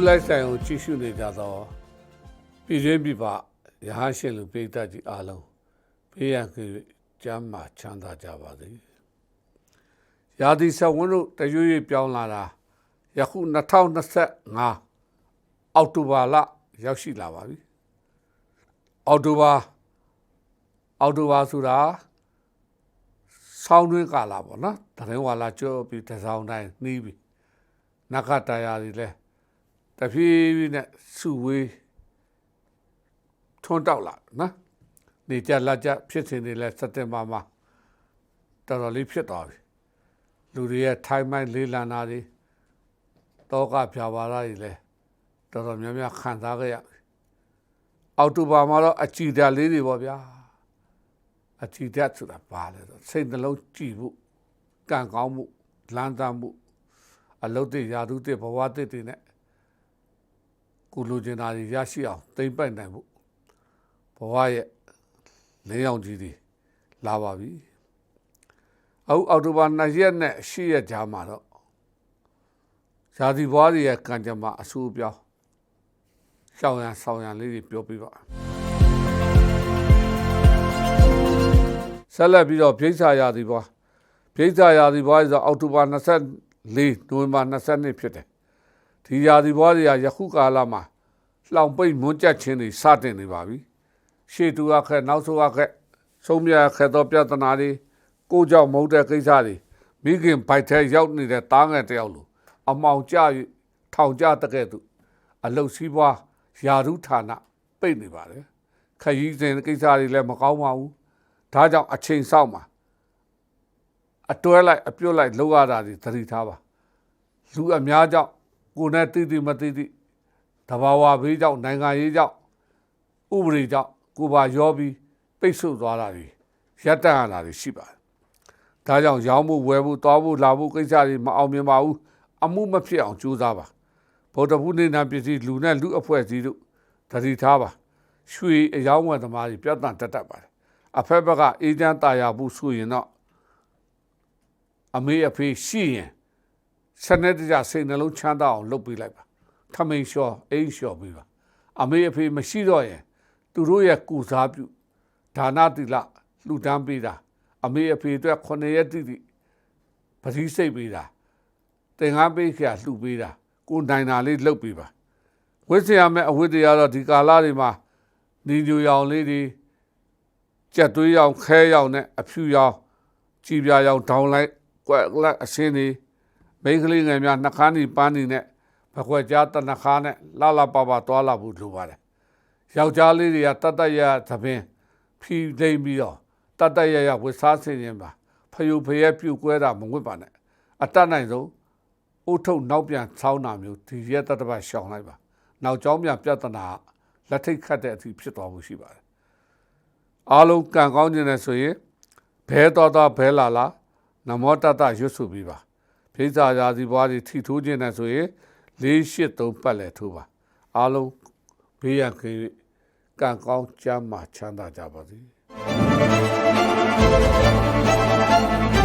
လွတ်လပ်ဆိုင်ကိုကြည့်ရှုနေကြသောပြည်တွင်းပြည်ပရဟန်းရှင်လူပိဋကကြီးအားလုံးဘေးရန်ကကျမ်းမာချမ်းသာကြပါစေ။ရာသီဆက်ဝန်းတို့တရွေ့ရွေ့ပြောင်းလာတာယခု2025အောက်တိုဘာလရောက်ရှိလာပါပြီ။အောက်တိုဘာအောက်တိုဘာဆိုတာဆောင်းတွင်းကာလပေါ့နော်။တရင်ဝါလာကျော်ပြီးတစောင်းတိုင်းနှီးပြီ။နဂတရာတွေလည်း တဖြည်းဖြည်းနဲ့စုဝေးထွန်းတောက်လာနော်နေကြလက်ကြဖြစ်စဉ်တွေလဲစက်တင်ဘာမှာတော်တော်လေးဖြစ်သွားပြီလူတွေရဲ့ထိုင်းမိုင်းလေးလံနာတွေတောကဖြာပါရတွေလဲတော်တော်များများခံစားခဲ့ရပြီအောက်တိုဘာမှာတော့အကြည်ဓာတ်လေးတွေပေါ့ဗျာအကြည်ဓာတ်ဆိုတာပါလဲဆိုစိတ်နှလုံးကြည်ဖို့ကံကောင်းမှုလမ်းသားမှုအလုတ်တွေယာတုတွေဘဝတွေတွေနဲ့ ကိုလိုချင်တာတွေရရှိအောင်သိမ့်ပိုက်နိုင်ဖို့ဘဝရဲ့လင်းအောင်ကြီးတွေလာပါပြီအခုအောက်တိုဘာ2ရက်နဲ့10ရက်ကြာမှာတော့ဇာတိဘွားတွေရဲ့ကံကြမ္မာအဆူပြောင်းရှောင်းရန်ဆောင်းရန်လေးတွေပြောပြပါဆက်လက်ပြီးတော့ပြိဿရာသီဘွားပြိဿရာသီဘွားဆိုအောက်တိုဘာ24နိုဝင်ဘာ22ဖြစ်တယ် ဒီရာသီဘွားတွေကယခုကာလမှာလောင်ပိတ်မွန်းကြက်ခြင်းတွေစတင်နေပါပြီရှေ့တူရခက်နောက်ဆိုရခက်ဆုံးမြခက်သောပြဿနာတွေကိုကြောင့်မဟုတ်တဲ့ကိစ္စတွေမိခင်ဘိုက်ထဲရောက်နေတဲ့တားငယ်တယောက်လိုအမောင်ကြ၍ထောင်ကြတဲ့ကဲ့သို့အလုတ်စည်းပွားယာရုဌာနပိတ်နေပါတယ်ခရီးစဉ်ကိစ္စတွေလည်းမကောင်းပါဘူးဒါကြောင့်အချိန်ဆောက်မှာအတွဲလိုက်အပြုတ်လိုက်လောက်ရတာတွေသတိထားပါလူအများကြောင့် ကိုယ်နဲ့တိတိမတိတိတဘာဝဘေးကြောင့်နိုင်ငံရေးကြောင့်ဥပဒေကြောင့်ကိုပါရောပြီးပိတ်ဆို့သွားတာတွေရပ်တန့်ရတာတွေရှိပါတယ်။ဒါကြောင့်ရောင်းမှုဝယ်မှုသွားမှုလာမှုကိစ္စတွေမအောင်မြင်ပါဘူး။အမှုမဖြစ်အောင်ကြိုးစားပါ။ဗုဒ္ဓဘုနေနာပစ္စည်းလူနဲ့လူအဖွဲ့အစည်းတို့တတိထားပါ။ရွှေအယောင်းဝယ်သမားတွေပြတ်တန်တက်တတ်ပါတယ်။အဖက်ဘက်ကအေးချမ်းတာယာမှုဆိုရင်တော့အမေအဖေရှိရင် စနေတကြစိတ်နှလုံးချမ်းသာအောင်လုပ်ပေးလိုက်ပါ။ထမိန်လျှော်အိမ်လျှော်ပေးပါ။အမေအဖေမရှိတော့ရင်သူတို့ရဲ့ကုစားပြုဒါနတိလလှူဒန်းပေးတာအမေအဖေအတွက်ခုနှစ်ရက်တိတိပတိစိတ်ပေးတာတင်ကားပေးခရလှူပေးတာကိုနိုင်တာလေးလှုပ်ပေးပါဝိဇ္ဇာမဲ့အဝိတ္တရားတော့ဒီကာလတွေမှာနေညူရောင်လေးတွေကြက်သွေးရောင်ခဲရောင်နဲ့အဖြူရောင်ကြည်ပြာရောင်ဒေါင်းလိုက်ကွက်လက်အစင်းတွေ မိန်းကလေးငယ်များနှခမ်းနီပန်းနီနဲ့ဘခွက်ကြားတနခါနဲ့လှလှပပသွားလာဖို့လိုပါတယ်ယောက်ျားလေးတွေကတတ်တတ်ရသဖြင့်ဖြီးသိမ့်ပြီးတော့တတ်တတ်ရရဝစ်စားစင်ရင်ပါဖယုဖယက်ပြုတ်ကွဲတာမဝစ်ပါနဲ့အတတ်နိုင်ဆုံးအိုးထုတ်နောက်ပြန်ဆောင်းတာမျိုးဒီရက်တတပတ်ရှောင်လိုက်ပါနောက်ကျောင်းပြန်ပြဿနာလက်ထိတ်ခတ်တဲ့အထိဖြစ်သွားမှုရှိပါတယ်အားလုံးကံကောင်းခြင်းနဲ့ဆိုရင်ဘဲတော်တော်ဘဲလာလာနမောတတရွတ်စုပြီးပါ ဒိဋ္ဌာရာစီပွားတွေထိထိုးခြင်းနဲ့ဆိုရင်၄၈၃ပတ်လည်ထိုးပါအားလုံးဘေးရန်ကင်းကံကောင်းကျမ်းမှချမ်းသာကြပါစေ။